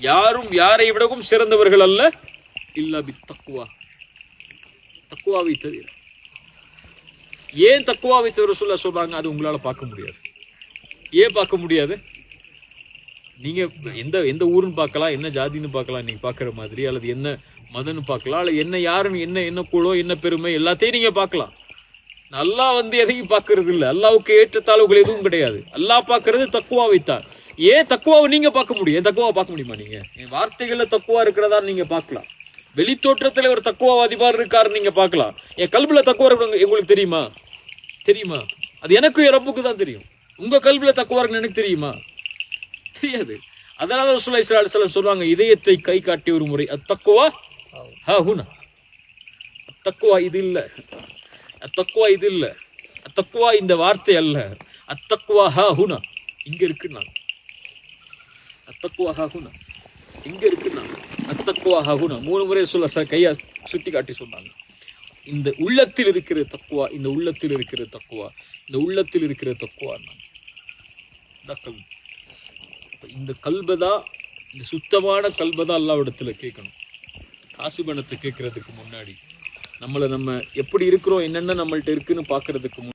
யாரும் யாரை விடவும் சிறந்தவர்கள் அல்ல. இல்லா பி தக்குவா தக்குவாவை தவிர. ஏன் தக்குவாவை தவிர சொல்ல சொல்றாங்க? அது உங்களால பார்க்க முடியாது. ஏன் பார்க்க முடியாது? நீங்க எந்த எந்த ஊருன்னு பார்க்கலாம் என்ன ஜாதின்னு பார்க்கலாம் நீங்க பார்க்குற மாதிரி அல்லது என்ன மதம்னு பார்க்கலாம் அல்லது என்ன யாருன்னு என்ன என்ன குலோ என்ன பெருமை எல்லாத்தையும் நீங்க பார்க்கலாம். அல்லாஹ் வந்து எதையும் பார்க்கறது இல்லை. அல்லாவுக்கு ஏற்றத்தாழ்வுகள் எதுவும் கிடையாது. அல்லாஹ் பார்க்கறது தக்குவா வைத்தார் ஏன் தக்குவாவை நீங்க பார்க்க முடியும்? ஏன் தக்குவாவை பார்க்க முடியுமா நீங்க? என் வார்த்தைகள்ல தக்குவா இருக்கிறதா நீங்க பார்க்கலாம். வெளித்தோற்றத்துல ஒரு தக்குவாவாதி மாதிரி இருக்காரு நீங்க பார்க்கலாம். என் கல்வில தக்குவா இருக்கிறவங்க உங்களுக்கு தெரியுமா? தெரியுமா? அது எனக்கும் என் ரப்புக்கு தான் தெரியும். உங்க கல்வில தக்குவா இருக்குன்னு எனக்கு தெரியுமா? தெரியாது. அதனால ரசூலுல்லாஹி ஸல்லல்லாஹு அலைஹி வஸல்லம் இதயத்தை கை காட்டி ஒரு முறை அத்தக்குவா ஹா ஹுனா. அத்தக்குவா இது இல்லை. அத்தக்குவா இது இல்லை. அத்தக்குவா இந்த வார்த்தை அல்ல. அத்தக்குவா ஹா ஹுனா. இங்க இருக்குன்னா நான் ஹா ஹுனா இங்க இருக்குன்னா அத்தக்குவா மூணு முறை சொல்ல சார் கையை சுட்டி காட்டி சொன்னாங்க. இந்த உள்ளத்தில் இருக்கிற தக்குவா இந்த உள்ளத்தில் இருக்கிற தக்குவா இந்த உள்ளத்தில் இருக்கிற தக்குவா கல்வி இந்த கல்பதா இந்த சுத்தமான கல்பதா அல்லாவிடத்துல கேட்கணும். காசு பணத்தை கேட்கறதுக்கு முன்னாடி. நம்மளை நம்ம எப்படி இருக்கிறோம் என்னென்ன நம்மள்ட்ட இருக்குன்னு பார்க்கறதுக்கு முன்னாடி.